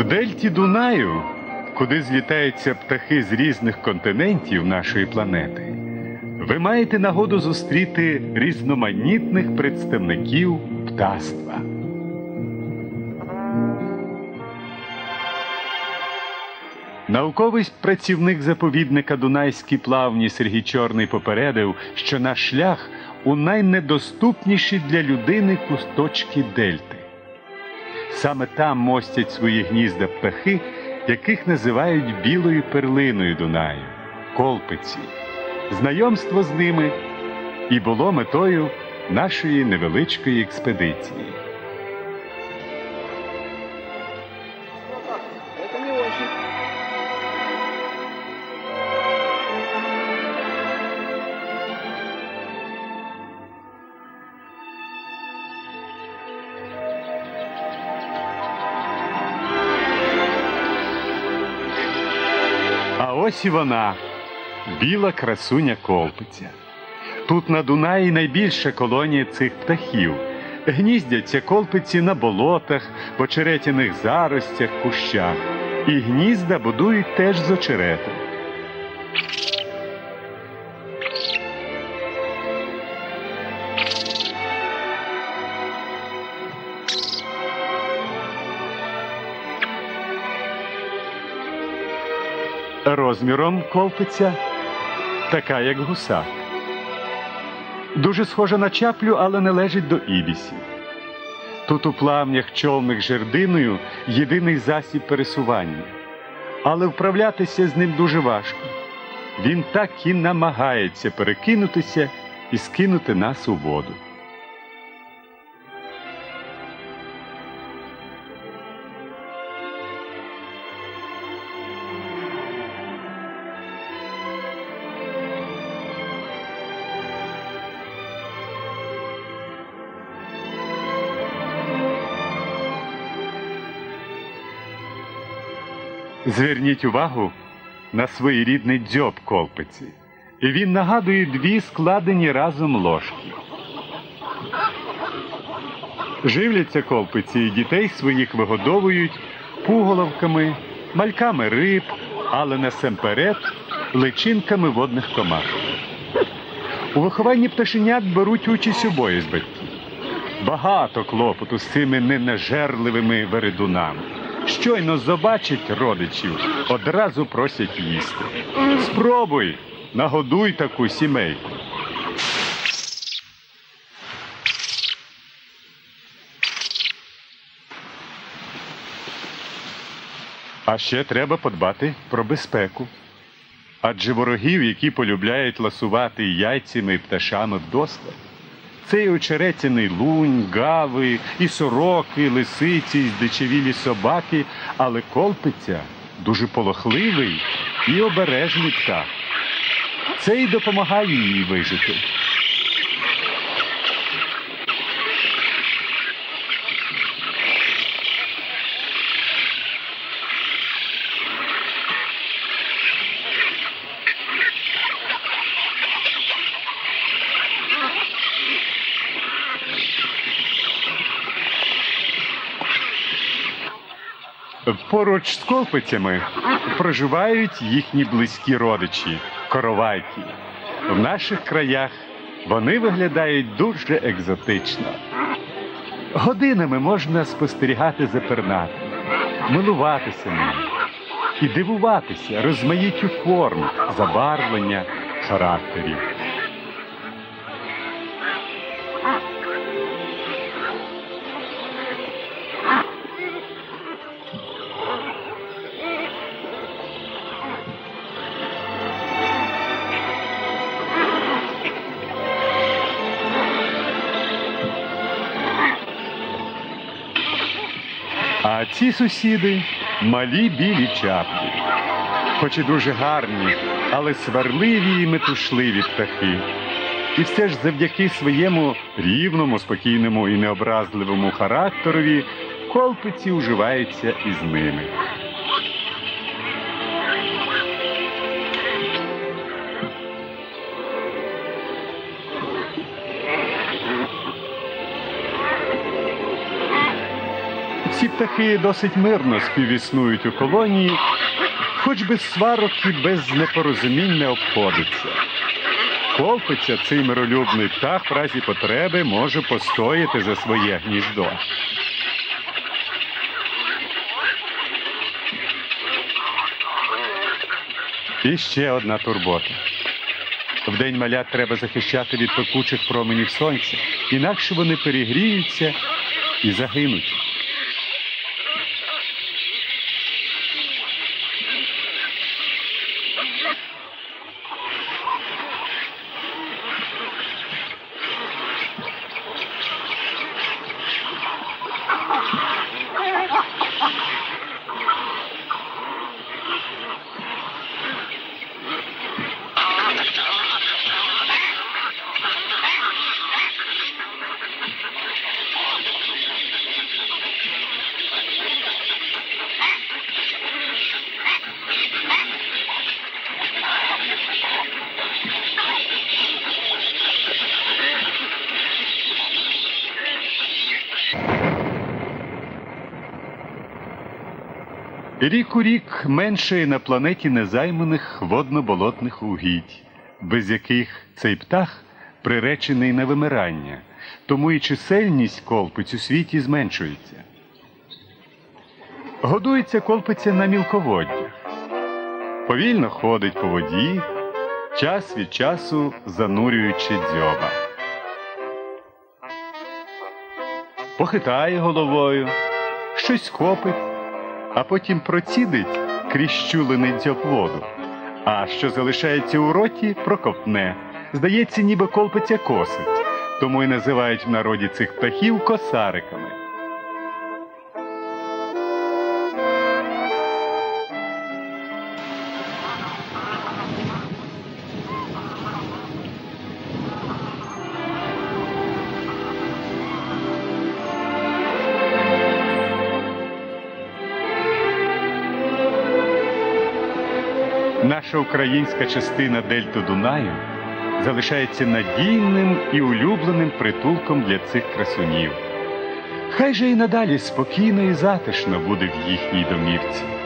В дельті Дунаю, куди злітаються птахи з різних континентів нашої планети, ви маєте нагоду зустріти різноманітних представників птаства. Науковий працівник заповідника Дунайські плавні Сергій Чорний попередив, що наш шлях у найнедоступніші для людини кусточки дельти. Саме там мостять свої гнізда птахи, яких називають білою перлиною Дунаю, колпиці. Знайомство з ними і було метою нашої невеличкої експедиції. Ось і вона, біла красуня колпиця. Тут на Дунаї найбільша колонія цих птахів. Гніздяться колпиці на болотах, в заростях, кущах. І гнізда будують теж з очерету. Розміром колпиця така, як гусак. Дуже схожа на чаплю, але належить до ібісів. Тут у плавнях човних жердиною єдиний засіб пересування, але вправлятися з ним дуже важко. Він так і намагається перекинутися і скинути нас у воду. Зверніть увагу на своєрідний дзьоб колпиці. Він нагадує дві складені разом ложки. Живляться колпиці і дітей своїх вигодовують пуголовками, мальками риб, але насамперед личинками водних комах. У вихованні пташенят беруть участь обоє з батьків. Багато клопоту з цими ненажерливими вередунами. Щойно побачать родичів, одразу просять їсти. Спробуй, нагодуй таку сімейку. А ще треба подбати про безпеку. Адже ворогів, які полюбляють ласувати яйцями і пташами вдосталь, це і очеретяний лунь, гави, і сороки, лисиці, і здичавілі собаки, але колпиця дуже полохливий і обережний птах. Це і допомагає їй вижити. Поруч з колпицями проживають їхні близькі родичі коровайки. В наших краях вони виглядають дуже екзотично. Годинами можна спостерігати за пернатими, милуватися ними і дивуватися розмаїттю форм, забарвлення, характерів. А ці сусіди малі білі чапки, хоч і дуже гарні, але сварливі і метушливі птахи. І все ж завдяки своєму рівному, спокійному і необразливому характерові колпиці уживаються із ними. Ці птахи досить мирно співіснують у колонії, хоч без сварок і без непорозумінь не обходиться. Колпиця цей миролюбний птах в разі потреби може постояти за своє гніздо. І ще одна турбота. Вдень малят треба захищати від пекучих променів сонця, інакше вони перегріються і загинуть. Рік у рік меншає на планеті незайманих водно-болотних угідь, без яких цей птах приречений на вимирання, тому і чисельність колпиць у світі зменшується. Годується колпиця на мілководдях, повільно ходить по воді, час від часу занурюючи дзьоба. Похитає головою, щось схопить а потім процідить крізь щулини дзьоб воду. А що залишається у роті, проковтне. Здається, ніби колпиця косить, тому й називають в народі цих птахів косариками. Наша українська частина Дельти Дунаю залишається надійним і улюбленим притулком для цих красунів. Хай же і надалі спокійно і затишно буде в їхній домівці.